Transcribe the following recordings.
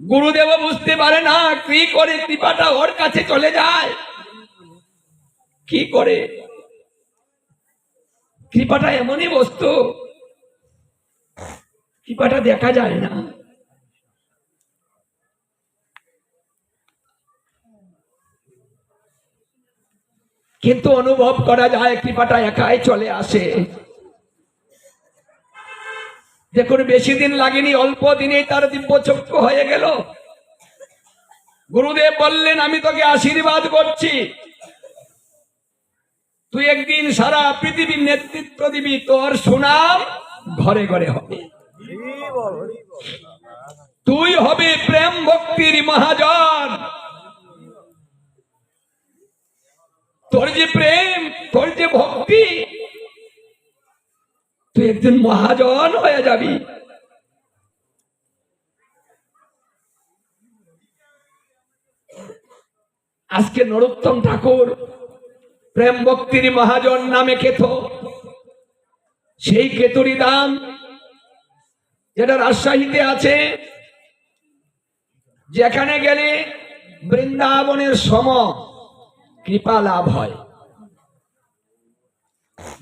গুরুদেব বুঝতে পারে না কি করে কৃপাটা ওর কাছে চলে যায়। কি করে? কৃপাটা এমনই বস্তু, কৃপাটা দেখা যায় না। কিন্তু অনুভব করা যায় কৃপাটা একাই চলে আসে। দেখুন, বেশি দিন লাগেনি, অল্প দিনেই তার দিব্য চক্ষু হয়ে গেল। গুরুদেব বললেন, আমি তোকে আশীর্বাদ করছি। তুই একদিন সারা পৃথিবীর নেতৃত্ব দিবি, তোর সুনাম ঘরে ঘরে হবে। তুই হবে প্রেম ভক্তির মহাজন। তোর যে প্রেম, তোর যে ভক্তি তুই একদিন মহাজন হয়ে যাবি। আজকে নরোত্তম ঠাকুর প্রেম ভক্তির মহাজন নামে কেত সেই কেতুরি দাম যেটা রাজশাহীতে আছে, যেখানে গেলে বৃন্দাবনের সম কৃপা লাভ হয়।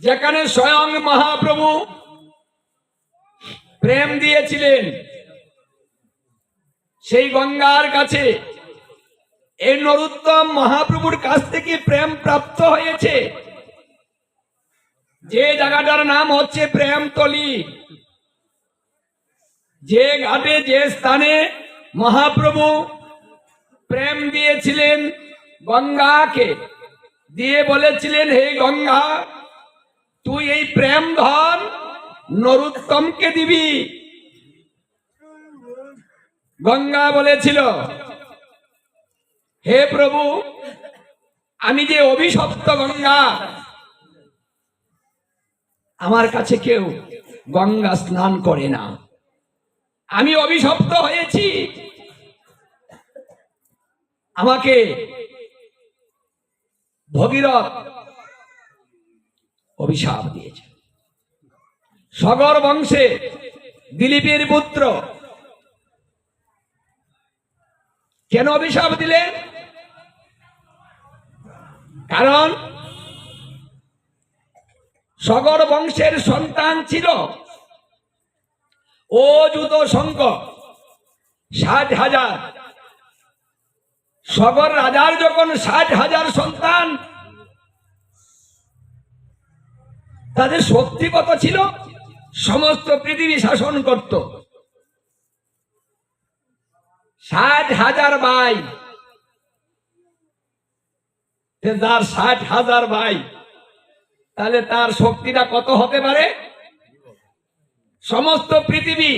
যেখানে স্বয়ং মহাপ্রভু প্রেম দিয়েছিলেন, সেই গঙ্গার কাছে এই নরোত্তম মহাপ্রভুর কাছ থেকে প্রেম প্রাপ্ত হয়েছে। যে জায়গাটার নাম হচ্ছে প্রেমতলি। যে ঘাটে, যে স্থানে মহাপ্রভু প্রেম দিয়েছিলেন গঙ্গাকে, দিয়ে বলেছিলেন, হে গঙ্গা তুই এই প্রেম ধন নরুত্তমকে দিবি। গঙ্গা বলেছিল, হে প্রভু, আমি যে অভিশপ্ত গঙ্গা, আমার কাছে কেউ গঙ্গা স্নান করে না। আমি অভিশপ্ত হয়েছি। আমাকে ভগীরথ অভিশাপ দিয়েছে। সগর বংশে দিলীপের পুত্র কেন অভিশাপ দিলেন কারণ সগর বংশের সন্তান ছিল ও যুত সংখ্যক ষাট হাজার। সগর রাজার যখন ষাট হাজার সন্তান তাদের শক্তি কত ছিল? সমস্ত পৃথিবী শাসন করত। ষাট হাজার ভাই। যার ষাট হাজার ভাই, তাহলে তার শক্তিটা কত হতে পারে? সমস্ত পৃথিবী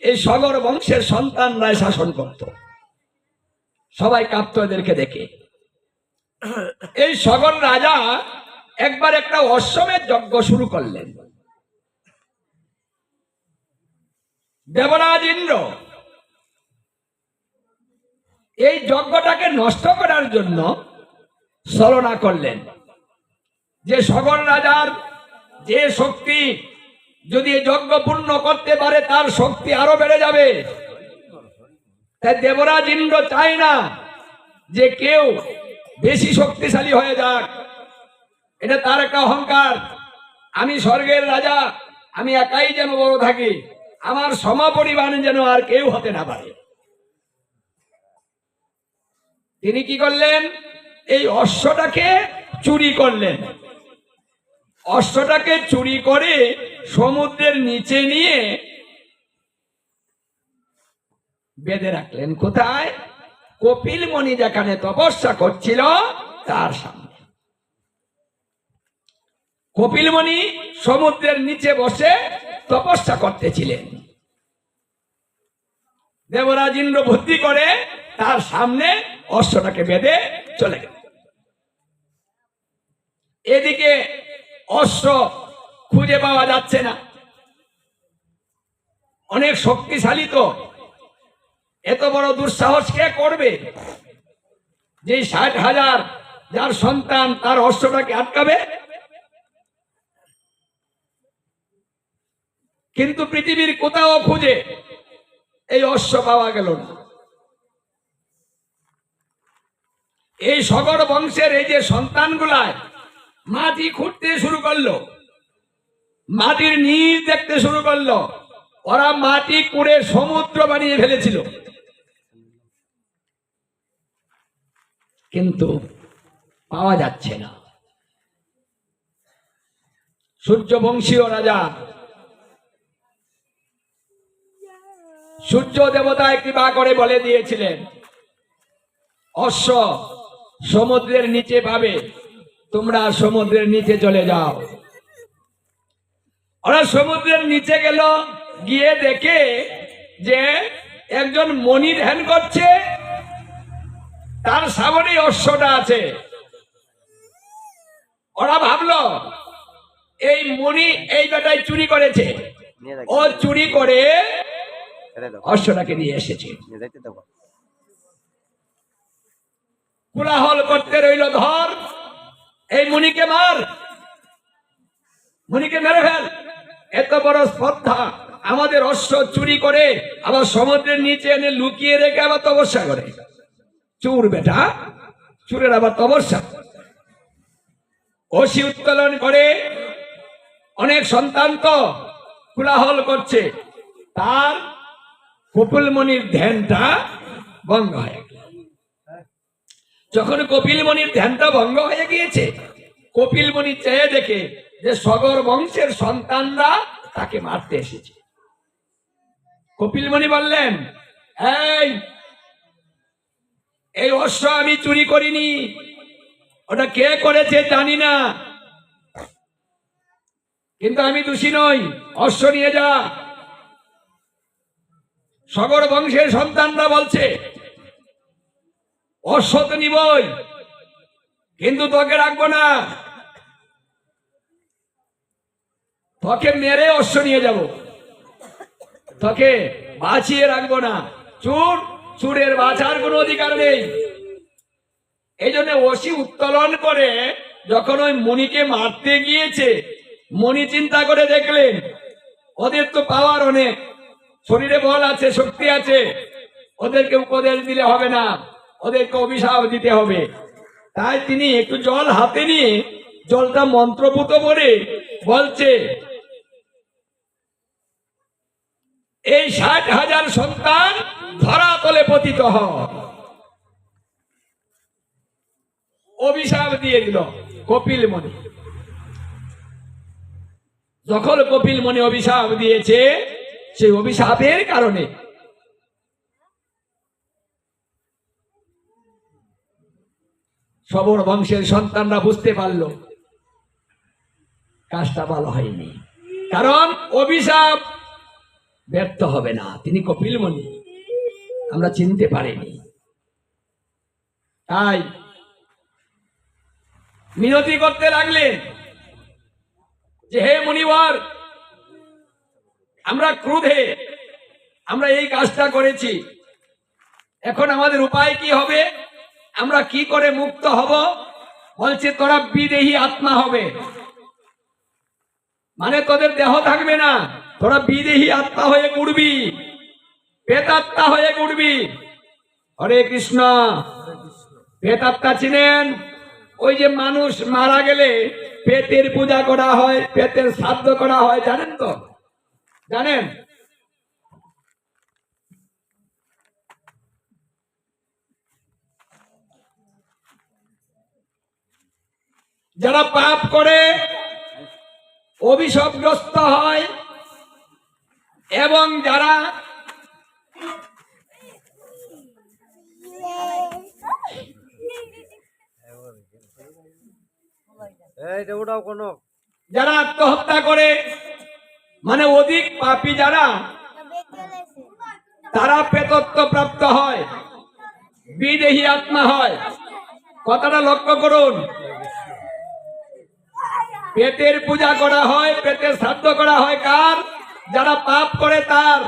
এই সগর বংশের সন্তানরাই শাসন করত। সবাই কাঁপত এদেরকে দেখে। এই সগর রাজা একবার একটা অশ্বমের যজ্ঞ শুরু করলেন। দেবরাজ ইন্দ্র, এই যজ্ঞটাকে নষ্ট করার জন্য ছলনা করলেন। যে সগর রাজার যে শক্তি, যদি যজ্ঞ পূর্ণ করতে পারে, তার শক্তি আরও বেড়ে যাবে। তাই দেবরাজ ইন্দ্র চায় না যে কেউ বেশি শক্তিশালী হয়ে যাক। এটা তার একটা অহংকার। আমি স্বর্গের রাজা, আমি একাই যেন বড় থাকি, আমার সমাপরিমাণ যেন আর কেউ হতে না পারে। তিনি কি করলেন? এই অশ্বটাকে চুরি করলেন। অশ্বটাকে চুরি করে সমুদ্রের নিচে নিয়ে বেঁধে রাখলেন। কোথায়? কপিল মণি যেখানে তপস্যা করছিল, তার সামনে। কপিলমণি সমুদ্রের নিচে বসে তপস্যা করতেছিলেন। দেবরাজ ইন্দ্র বুদ্ধি করে তার সামনে অশ্বটাকে বেঁধে চলে গেল। এদিকে অশ্ব খুঁজে পাওয়া যাচ্ছে না। অনেক শক্তিশালী তো। এত বড় দুঃসাহস কে করবে? যে ষাট হাজার যার সন্তান তার অশ্বটাকে আটকাবে কিন্তু পৃথিবীর কোথাও খুঁজে এই অশ্ব পাওয়া গেল না। এই সগর বংশের এই যে সন্তানগুলায় মাটি খুঁড়তে শুরু করল, মাটির নীল দেখতে শুরু করল, ওরা মাটি কুড়ে সমুদ্র বানিয়ে ফেলেছিল। কিন্তু পাওয়া যাচ্ছে না। সূর্যবংশীয় রাজা সূর্য দেবতা কৃপা করে বলে দিয়েছিলেন অশ্ব সমুদ্রের নিচে পাবে তোমরা সমুদ্রের নিচে চলে যাও। ওরা সমুদ্রের নিচে গেল গিয়ে দেখে যে একজন মণি ধ্যান করছে তার সামনে অশ্বটা আছে। ওরা ভাবলো এই মণি এই বেটায় চুরি করেছে। ও চুরি করে অশ্বটাকে নিয়ে এসেছে। কোলাহল করতে রইল ধর। এই মুনিকে মার। মুনিকে মেরে ফেল। এত বড় স্পর্ধা আমাদের অশ্ব চুরি করে আবার সমুদ্রের নিচে এনে লুকিয়ে রেখে আবার তপস্যা করে। চুর বেটা। চুরের আবার তপস্যা। অসি উত্তোলন করে। অনেক সন্তান তো কোলাহল করছে। তার কপিলমণির ধ্যানটা ভঙ্গ হয়ে গেল। যখন কপিলমণির ধ্যানটা ভঙ্গ হয়ে গিয়েছে, কপিলমণি চেয়ে দেখে যে সগর বংশের সন্তানরা তাকে মারতে এসেছে। কপিলমণি বললেন, এই এই অশ্ব আমি চুরি করিনি। ওটা কে করেছে জানি না। কিন্তু আমি দোষী নই। অশ্ব নিয়ে যা। সগর বংশের সন্তানরা বলছে অশ্ব তো নিবই, কিন্তু তোকে রাখব না। তোকে মেরে অশ্ব নিয়ে যাব। তোকে বাঁচিয়ে রাখব না। চুর, চুরের বাঁচার কোনো অধিকার নেই। এই জন্য অসি উত্তোলন করে যখন ওই মণিকে মারতে গিয়েছে মণি চিন্তা করে দেখলেন, ওদের তো পাওয়ার অনেক। শরীরে বল আছে, শক্তি আছে। ওদেরকে উপদেশ দিলে হবে না। ওদেরকে অভিশাপ দিতে হবে। তাই তিনি একটু জল হাতে নিয়ে জলটা মন্ত্রপুত করে বলছে, এই ষাট হাজার সন্তান ধরা তলে পতিত হ। অভিশাপ দিয়ে দিল কপিল মণি যখন কপিল মণি অভিশাপ দিয়েছে সেই অভিশাপের কারণে। সবর বংশের সন্তানরা বুঝতে পারল, কাজটা ভালো হয়নি। কারণ অভিশাপ ব্যর্থ হবে না। তিনি কপিলমণি আমরা চিনতে পারিনি। তাই মিনতি করতে লাগলেন যে, হে মুনিবর আমরা ক্রোধে, আমরা এই কাজটা করেছি। এখন আমাদের উপায় কি হবে? আমরা কি করে মুক্ত হব? বলছে, তোরা বিদেহী আত্মা হবে। মানে তোদের দেহ থাকবে না। তোরা বিদেহী আত্মা হয়ে ঘুরবি পেতাত্মা হয়ে ঘুরবি হরে কৃষ্ণ। পেতাত্মা চিনেন ওই যে মানুষ মারা গেলে পেটের পূজা করা হয়, পেটের শ্রাদ্ধ করা হয়, জানেন তো? জানেন? যারা পাপ করে অভিশপগ্রস্ত হয় এবং যারা এইটা ওটাও কোনো। যারা আত্মহত্যা করে মানে অধিক পাপী যারা, তারা প্রেতত্ব প্রাপ্ত হয়, বিদেহী আত্মা হয়। কথাটা লক্ষ্য করুন। পেটের পূজা করা হয়, পেটের শ্রাদ্ধ করা হয় কার? যারা পাপ করে তার।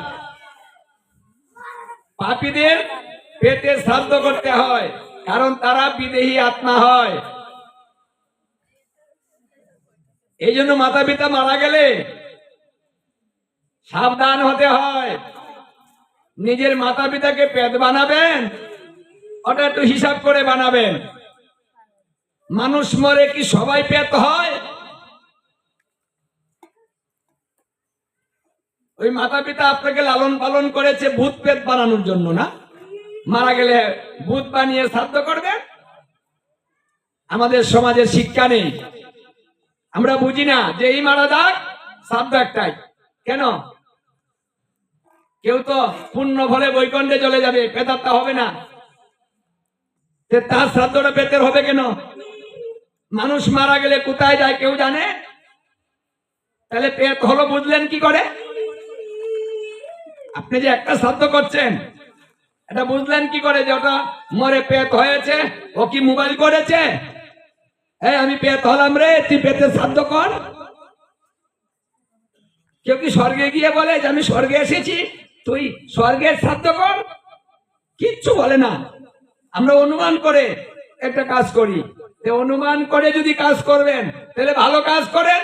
পাপীদের পেটের শ্রাদ্ধ করতে হয়, কারণ তারা বিদেহী আত্মা হয়। এই জন্য মাতা পিতা মারা গেলে সাবধান হতে হয়। নিজের মাতা পিতাকে পেট বানাবেন, ওটা একটু হিসাব করে বানাবেন। মানুষ মরে কি সবাই পেত হয়? ওই মাতা পিতা আপনাকে লালন পালন করেছে ভূত পেত বানানোর জন্য না? মারা গেলে ভূত বানিয়ে শ্রাদ্ধ করবে আমাদের সমাজে শিক্ষা নেই। আমরা বুঝি না যে এই মারা যাক, শ্রাদ্ধ একটাই। কেন? কেউ তো পূর্ণ ফলে বৈকণ্ঠে চলে যাবে পেতারটা হবে না। তার শ্রাদ্ধটা পেতের হবে কেন? মানুষ মারা গেলে কোথায় যায় কেউ জানে? তাহলে পেট হলো বুঝলেন কি করে? আপনি যে একটা শ্রাদ্ধ করছেন, এটা বুঝলেন কি করে যে ওটা মরে পেট হয়েছে, ও কি মোবাইল করেছে? হ্যাঁ আমি পেট হলাম রে, তুই পেটের শ্রাদ্ধ কর। কেউ কি স্বর্গে গিয়ে বলে যে, আমি স্বর্গে এসেছি, তুই স্বর্গের শ্রাদ্ধ কর কিচ্ছু বলে না। আমরা অনুমান করে একটা কাজ করি। অনুমান করে যদি কাজ করবেন, তাহলে ভালো কাজ করেন।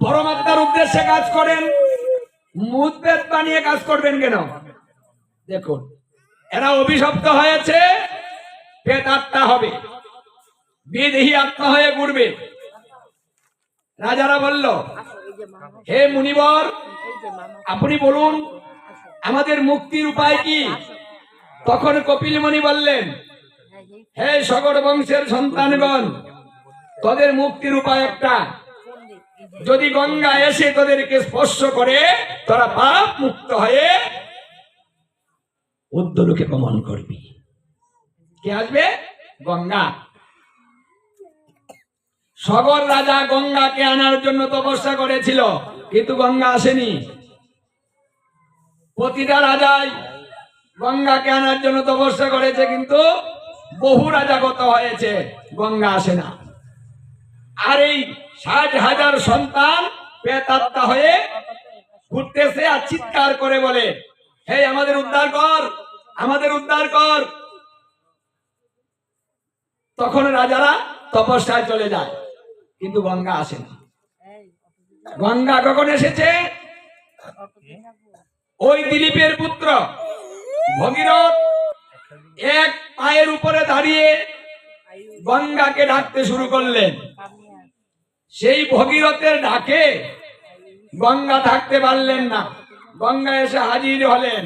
পরমাত্মার উদ্দেশ্যে কাজ করেন। মুদবেদ বানিয়ে কাজ করবেন কেন? দেখুন, এরা অভিশপ্ত হয়েছে পেট আত্মা হবে। বিদেহী আত্মা হয়ে ঘুরবে। রাজারা বলল হে মুনিবর আপনি বলুন আমাদের মুক্তির উপায় কি? তখন কপিল মুনি বললেন হে সগর বংশের সন্তানগণ তোদের মুক্তির উপায় একটা। যদি গঙ্গা এসে তোদেরকে স্পর্শ করে তোরা পাপ মুক্ত হয়ে উদ্দলোকে গমন করবি। কে আসবে? গঙ্গা। সগর রাজা গঙ্গাকে আনার জন্য তপস্যা করেছিল, কিন্তু গঙ্গা আসেনি। প্রতিটা রাজাই গঙ্গাকে আনার জন্য তপস্যা করেছে, কিন্তু বহু রাজা গত হয়েছে, গঙ্গা আসে না। আর এই ষাট হাজার সন্তান পেতাত্মা হয়ে ঘুরতেছে আর চিৎকার করে বলে, হে, আমাদের উদ্ধার কর, আমাদের উদ্ধার কর। তখন রাজারা তপস্যায় চলে যায়। কিন্তু গঙ্গা আসে না। গঙ্গা কখন এসেছে? ওই দিলীপের পুত্র ভগীরথ এক পায়ের উপরে দাঁড়িয়ে গঙ্গাকে ডাকতে শুরু করলেন। সেই ভগীরথের ডাকে গঙ্গা থাকতে পারলেন না। গঙ্গা এসে হাজির হলেন।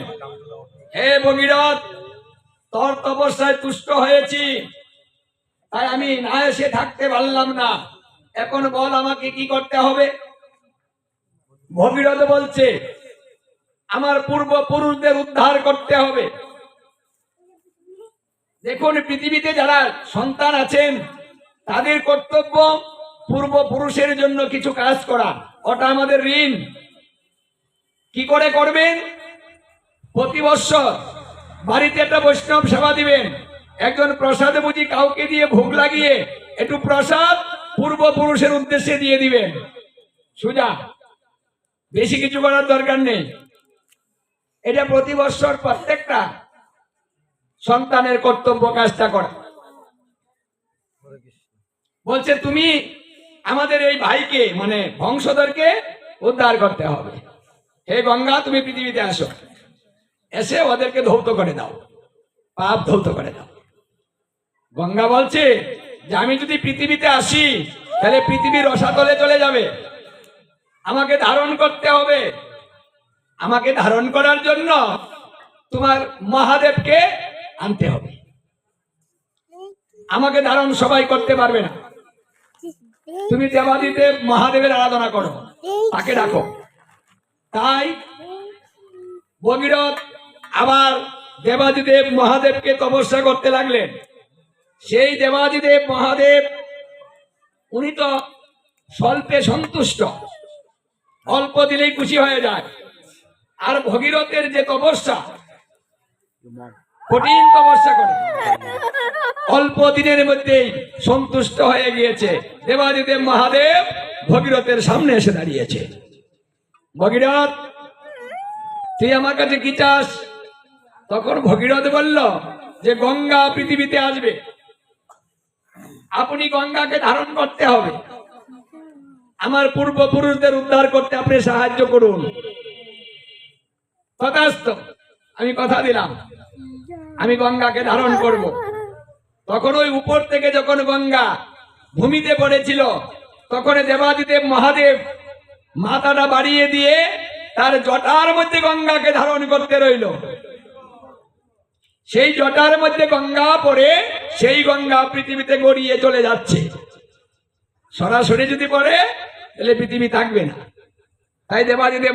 হে ভগীরথ তোর তপস্যায় তুষ্ট হয়েছি। তাই আমি না এসে থাকতে পারলাম না। এখন বল আমাকে কি করতে হবে? ভগীরথ বলছে, আমার পূর্বপুরুষদের উদ্ধার করতে হবে। দেখুন, পৃথিবীতে যারা সন্তান আছেন, তাদের কর্তব্য পূর্বপুরুষের জন্য কিছু কাজ করা। ওটা আমাদের ঋণ। কি করে করবেন? প্রতি বৎসর বাড়িতে একটা বৈষ্ণব সেবা দিবেন। একজন প্রসাদ বুঝি কাউকে দিয়ে ভোগ লাগিয়ে, একটু প্রসাদ পূর্বপুরুষের উদ্দেশ্যে দিয়ে দিবেন। সুজা, বেশি কিছু করার দরকার নেই। এটা প্রতি বৎসর প্রত্যেকটা সন্তানের কর্তব্য কাজটা করা। বলছে, তুমি আমাদের এই ভাইকে মানে বংশধরকে উদ্ধার করতে হবে। হে গঙ্গা, তুমি পৃথিবীতে আসো। এসে ওদেরকে ধৌত করে দাও। পাপ ধৌত করে দাও। গঙ্গা বলছে যে আমি যদি পৃথিবীতে আসি, তাহলে পৃথিবীর রসাতলে চলে যাবে। আমাকে ধারণ করতে হবে। আমাকে ধারণ করার জন্য তোমার মহাদেবকে আনতে হবে। আমাকে ধারণ সবাই করতে পারবে না। তুমি দেবাদিদেব মহাদেবের আরাধনা করো, তাকে ডাকো। তাই ভগীরথ আবার দেবাদিদেব মহাদেবকে তপস্যা করতে লাগলেন। সেই দেবাদিদেব মহাদেব, উনি তো স্বল্পে সন্তুষ্ট। অল্প দিলেই খুশি হয়ে যায়। আর ভগীরথের যে তপস্যা, কঠিন তপস্যা করে। অল্প দিনের মধ্যেই সন্তুষ্ট হয়ে গিয়েছে। দেবাদিদেব মহাদেব ভগীরথের সামনে এসে দাঁড়িয়েছে। ভগীরথ, তুই আমার কাছে কি চাস? তখন ভগীরথ বলল যে, গঙ্গা পৃথিবীতে আসবে। আপনি গঙ্গাকে ধারণ করতে হবে। আমার পূর্বপুরুষদের উদ্ধার করতে আপনি সাহায্য করুন। আমি কথা দিলাম। আমি গঙ্গাকে ধারণ করব। তখন ওই উপর থেকে যখন গঙ্গা ভূমিতে পড়েছিল, তখন দেবাদিদেব মহাদেব মাথাটা বাড়িয়ে দিয়ে তার জটার মধ্যে গঙ্গাকে ধারণ করতে রইল। সেই জটার মধ্যে গঙ্গা পড়ে সেই গঙ্গা পৃথিবীতে গড়িয়ে চলে যাচ্ছে। সরাসরি যদি পড়ে, তাহলে পৃথিবী থাকবে না। তাই দেবাদিদেব